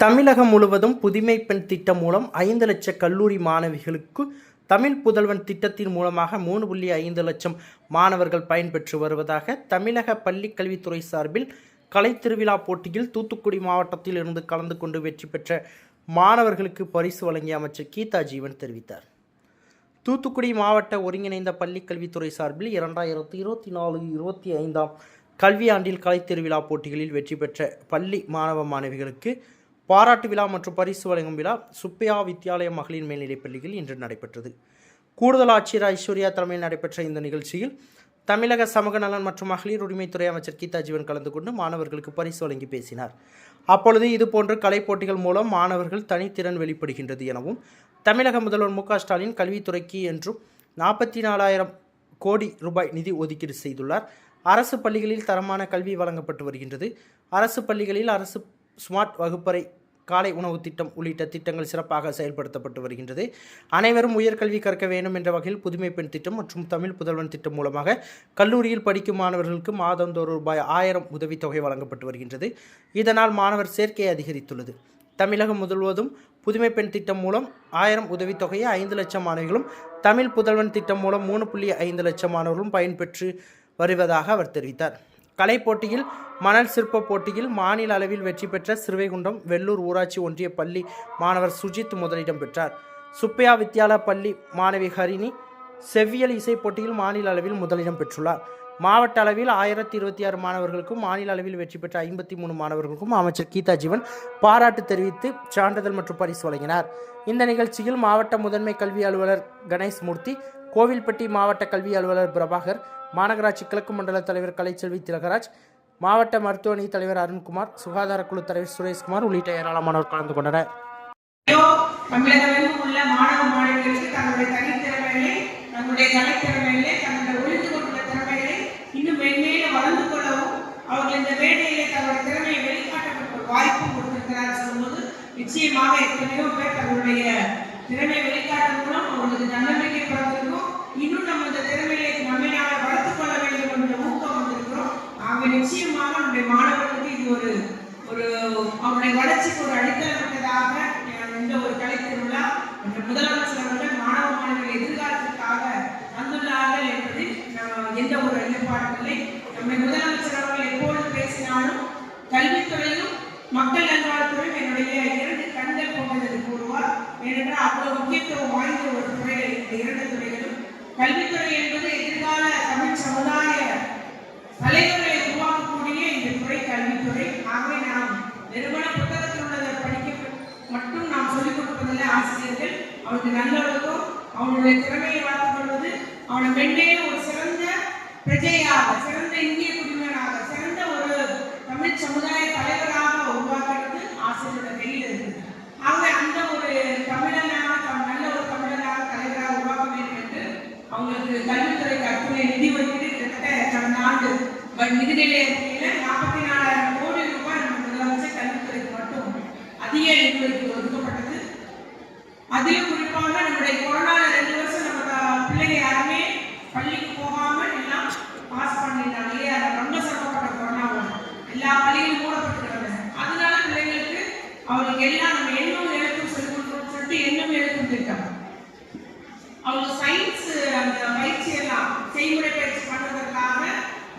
தமிழகம் முழுவதும் புதுமை பெண் திட்டம் மூலம் ஐந்து லட்ச கல்லூரி மாணவிகளுக்கு தமிழ் புதல்வன் திட்டத்தின் மூலமாக மூணு புள்ளி ஐந்து லட்சம் மாணவர்கள் பயன்பெற்று வருவதாக தமிழக பள்ளி கல்வித்துறை சார்பில் கலை திருவிழா போட்டியில் தூத்துக்குடி மாவட்டத்தில் இருந்து கலந்து கொண்டு வெற்றி பெற்ற மாணவர்களுக்கு பரிசு வழங்கிய அமைச்சர் கீதா ஜீவன் தெரிவித்தார். தூத்துக்குடி மாவட்ட ஒருங்கிணைந்த பள்ளி கல்வித்துறை சார்பில் இரண்டாயிரத்தி இருபத்தி நாலு இருபத்தி ஐந்தாம் கல்வியாண்டில் கலைத் திருவிழா போட்டிகளில் வெற்றி பெற்ற பள்ளி மாணவ மாணவிகளுக்கு பாராட்டு விழா மற்றும் பரிசு வழங்கும் விழா சுப்பையா வித்யாலய மகளிர் மேல்நிலைப் பள்ளியில் இன்று நடைபெற்றது. கூடுதல் ஆட்சியர் ஐஸ்வர்யா தலைமையில் நடைபெற்ற இந்த நிகழ்ச்சியில் தமிழக சமூக நலன் மற்றும் மகளிர் உரிமைத்துறை அமைச்சர் கீதா ஜீவன் கலந்து கொண்டு மாணவர்களுக்கு பரிசு வழங்கி பேசினார். அப்பொழுது இதுபோன்ற கலைப் போட்டிகள் மூலம் மாணவர்கள் தனித்திறன் வெளிப்படுகின்றது எனவும் தமிழக முதல்வர் மு க ஸ்டாலின் கல்வித்துறைக்கு என்றும் நாற்பத்தி நாலாயிரம் கோடி ரூபாய் நிதி ஒதுக்கீடு செய்துள்ளார். அரசு பள்ளிகளில் தரமான கல்வி வழங்கப்பட்டு வருகின்றது. அரசு பள்ளிகளில் அரசு ஸ்மார்ட் வகுப்பறை காலை உணவு திட்டம் உள்ளிட்ட திட்டங்கள் சிறப்பாக செயல்படுத்தப்பட்டு வருகின்றது. அனைவரும் உயர்கல்வி கற்க வேண்டும் என்ற வகையில் புதுமை பெண் திட்டம் மற்றும் தமிழ் புதல்வன் திட்டம் மூலமாக கல்லூரியில் படிக்கும் மாணவர்களுக்கு மாதந்தோறும் ரூபாய் ஆயிரம் உதவித்தொகை வழங்கப்பட்டு வருகின்றது. இதனால் மாணவர் சேர்க்கை அதிகரித்துள்ளது. தமிழகம் முதல்வதும் புதுமை பெண் திட்டம் மூலம் ஆயிரம் உதவித்தொகையை ஐந்து லட்சம் மாணவிகளும் தமிழ் புதல்வன் திட்டம் மூலம் மூணு புள்ளி ஐந்து லட்சம் மாணவர்களும் பயன்பெற்று வருவதாக அவர் தெரிவித்தார். கலை போட்டியில் மணல் சிற்ப போட்டியில் மாநில அளவில் வெற்றி பெற்ற சிறுவைகுண்டம் வெள்ளூர் ஊராட்சி ஒன்றிய பள்ளி மாணவர் சுஜித் முதலிடம் பெற்றார். சுப்பையா வித்யாலா பள்ளி மாணவி ஹரிணி செவ்வியல் இசை போட்டியில் மாநில அளவில் முதலிடம் பெற்றுள்ளார். மாவட்ட அளவில் ஆயிரத்தி இருபத்தி ஆறு மாணவர்களுக்கும் மாநில அளவில் வெற்றி பெற்ற ஐம்பத்தி மூணு மாணவர்களுக்கும் அமைச்சர் கீதா ஜீவன் பாராட்டு தெரிவித்து சான்றிதழ் மற்றும் பரிசு வழங்கினார். இந்த நிகழ்ச்சியில் மாவட்ட முதன்மை கல்வி அலுவலர் கணேஷ் மூர்த்தி கோவில்பட்டி மாவட்ட கல்வி அலுவலர் பிரபாகர் மாநகராட்சி கிழக்கு மண்டல தலைவர் கலைச்செல்வி திலகராஜ் மாவட்ட மருத்துவமனை தலைவர் அருண்குமார் சுகாதார குழு தலைவர் சுரேஷ்குமார் உள்ளிட்ட ஏராளமானோர் கலந்து கொண்டனர். தமிழகமெங்கும் உள்ள மாணவ மாணவிகளுக்கு தங்களுடைய தனித்திறமைகளை கலைத்திறமைகளை தங்களுடைய கொண்டுள்ள திறமைகளை இன்னும் வளர்ந்து கொள்ளவும் அவர்கள் இந்த தங்களுடைய திறமையை வெளிக்காட்டப்பட்ட வாய்ப்பும் கொடுத்திருக்கிறார் சொல்லும்போது நிச்சயமாக எத்தனையோ பேர் தங்களுடைய திறமையை வெளிக்காட்டும் மூலம் அவங்களுக்கு தன்னம்பிக்கை பிறந்திருக்கும் இன்னும் நம்ம இந்த திறமையை நம்மளால நிச்சயமாக நம்முடைய மாணவர்களுக்கு இது ஒரு ஒரு அவருடைய வளர்ச்சிக்கு ஒரு அடித்தளமிட்டதாக இந்த ஒரு கலை திருவிழா என்ற முதலமைச்சர் அவர்கள் மாணவ மாணவர்கள் எதிர்காலத்திற்காக வந்துள்ளார்கள் என்பது எந்த ஒரு ஐயப்பாடும் இல்லை. நம்முடைய முதலமைச்சர் அவர்கள் எப்போது பேசினாலும் கல்வித்துறையும் மக்கள் நல்வாழ்வுத்துறையும் என்னுடைய இரண்டு கண்கள் போன்றது கூறுவார். ஏனென்றால் அவ்வளவு முக்கியத்துவம் நாம் ஆசிரியர்கள் அவனுக்கு நல்லொழுக்கம் அவனுடைய திறமையை வளர்த்துக் கொள்வது அவனை மென்மேலும் ஒரு சிறந்த பிரஜையாக சிறந்த இந்திய குடிமகனாக சிறந்த ஒரு தமிழ் சமுதாய தலைவராக உருவாக்க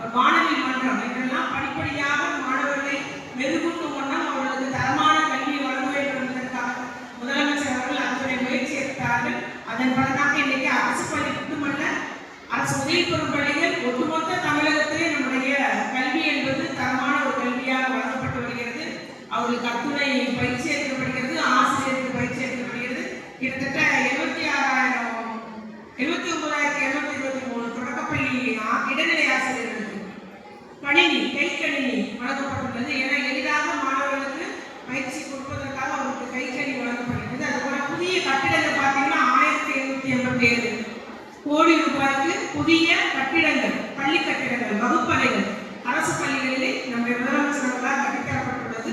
ஒரு மாணவி மன்றம் என்றெல்லாம் படிப்படியாக மாணவர்களை மெருகூட்டும் வண்ணம் அவர்களுக்கு தரமான கல்வியை வழங்க வேண்டும் என்பதற்காக முதலமைச்சர் அவர்கள் அத்துறை முயற்சி எடுத்தார்கள். அதன் பலனாக இன்னைக்கு அரசு பள்ளி மட்டுமல்ல அரசு உதவி பெறும் பள்ளிகள் ஒட்டுமொத்த தமிழகத்திலே நம்முடைய கல்வி என்பது தரமான ஒரு கல்வியாக வழங்கப்பட்டு வருகிறது. அவர்களுக்கு அத்துணை பயிற்சி எடுக்கப்படுகிறது ஆசிரியருக்கு பயிற்சி எடுக்கப்படுகிறது கிட்டத்தட்ட எழுபத்தி ஆறாயிரம் எழுபத்தி ஒன்பதாயிரத்தி எழுநூத்தி இருபத்தி மூணு தொடக்கப்பள்ளி இடைநிலை ஆசிரியர் கணினி கைக்கணினி வழங்கப்பட்டுள்ளது. என எளிதாக மாணவர்களுக்கு பயிற்சி கொடுப்பதற்காக அவருக்கு கைக்கணினி வழங்கப்படுகிறது அதுபோல புதிய கட்டிடங்கள் பார்த்தீங்கன்னா ஆயிரத்தி எழுநூத்தி எண்பத்தி ஏழு கோடி ரூபாய்க்கு புதிய கட்டிடங்கள் பள்ளி கட்டிடங்கள் வகுப்பறைகள் அரசு பள்ளிகளிலே நம்முடைய முதலமைச்சர்களால் கட்டித்தரப்பட்டுள்ளது.